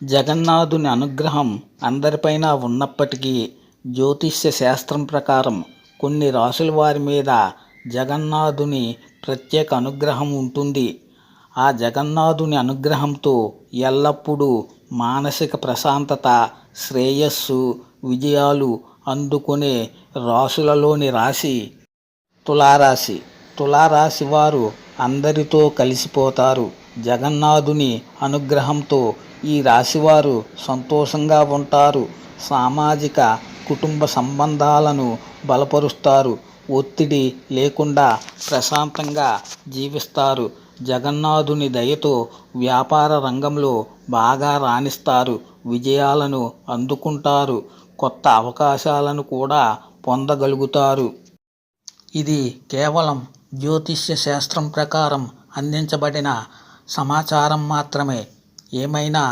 జగన్నాథుని అనుగ్రహం అందరిపైన ఉన్నప్పటికీ జ్యోతిష్య శాస్త్రం ప్రకారం కొన్ని రాసుల వారి మీద జగన్నాథుని ప్రత్యేక అనుగ్రహం ఉంటుంది. ఆ జగన్నాథుని అనుగ్రహంతో ఎల్లప్పుడూ మానసిక ప్రశాంతత శ్రేయస్సు విజయాలు అందుకునే రాసులలోని రాశి తులారాశి. తులారాశి వారు అందరితో కలిసిపోతారు. జగన్నాథుని అనుగ్రహంతో ఈ రాశివారు సంతోషంగా ఉంటారు. సామాజిక కుటుంబ సంబంధాలను బలపరుస్తారు. ఒత్తిడి లేకుండా ప్రశాంతంగా జీవిస్తారు. జగన్నాథుని దయతో వ్యాపార రంగంలో బాగా రాణిస్తారు. విజయాలను అందుకుంటారు. కొత్త అవకాశాలను కూడా పొందగలుగుతారు. ఇది కేవలం జ్యోతిష్య శాస్త్రం ప్రకారం అందించబడిన సమాచారం మాత్రమే. ఏమైనా